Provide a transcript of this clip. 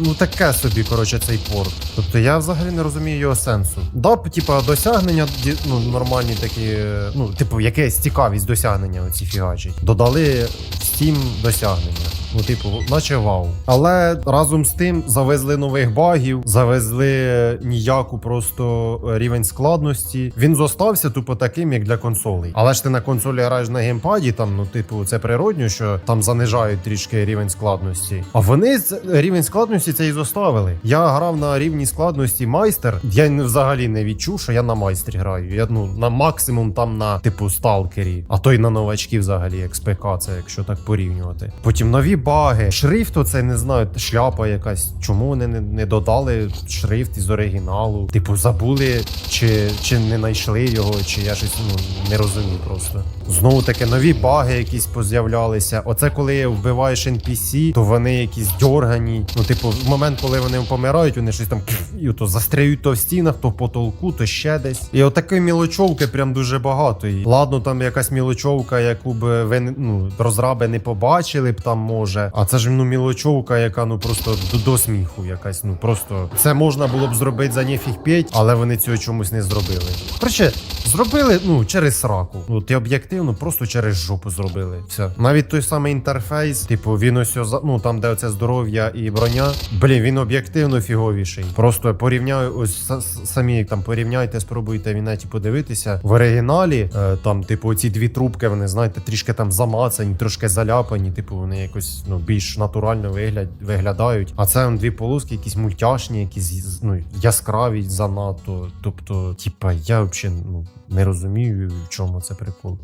ну таке собі, коротше, цей порт. Тобто я взагалі не розумію його сенсу. Да, типа, досягнення ну, нормальні такі, ну, типу, якесь цікавість досягнення оці фігачі. Додали Steam досягнення. Ну, типу, наче вау. Але разом з тим завезли нових багів, завезли ніяку просто е, рівень складності. Він зостався тупо таким, як для консолей. Але ж ти на консолі граєш на геймпаді, там, ну, типу, це природньо, що там занижають трішки рівень складності. А вони з- рівень складності це і зоставили. Я грав на рівні складності майстер. Я взагалі не відчув, що я на майстрі граю. Я ну на максимум там на типу сталкері, а то й на новачки взагалі XPK, це якщо так порівнювати. Потім нові баги, шрифт, оце не знаю, шляпа якась. Чому вони не, не додали шрифт із оригіналу? Типу, забули, чи, чи не знайшли його, чи я щось ну не розумію просто. Знову таки нові баги якісь поз'являлися. Оце коли вбиваєш NPC, то вони якісь дьоргані. Ну, типу, в момент, коли вони помирають, вони щось там і то застряють то в стінах, то в потолку, то ще десь. І отакої мілочовки прям дуже багато. І ладно, там якась мілочовка, яку б ви ну, розраби не побачили б там може. А це ж ну мілочовка, яка ну просто до, до сміху якась. Ну просто це можна було б зробити за нефіг п'ять, але вони цього чомусь не зробили. Короче, зробили ну через сраку. Ну ти об'єктивно просто через жопу зробили. Все. Навіть той самий інтерфейс, типу, він ось ну там, де оце здоров'я і броня. Блін, він об'єктивно фіговіший. Просто порівняю, ось самі там порівняйте, спробуйте в подивитися. В оригіналі е, там, типу, ці дві трубки, вони знаєте, трішки там замацані, трошки заляпані. Типу, вони якось ну більш натурально вигляд, виглядають. А це дві полоски, якісь мультяшні, якісь ну яскраві занадто. Тобто, типа, я взагалі ну не розумію, в чому це прикол.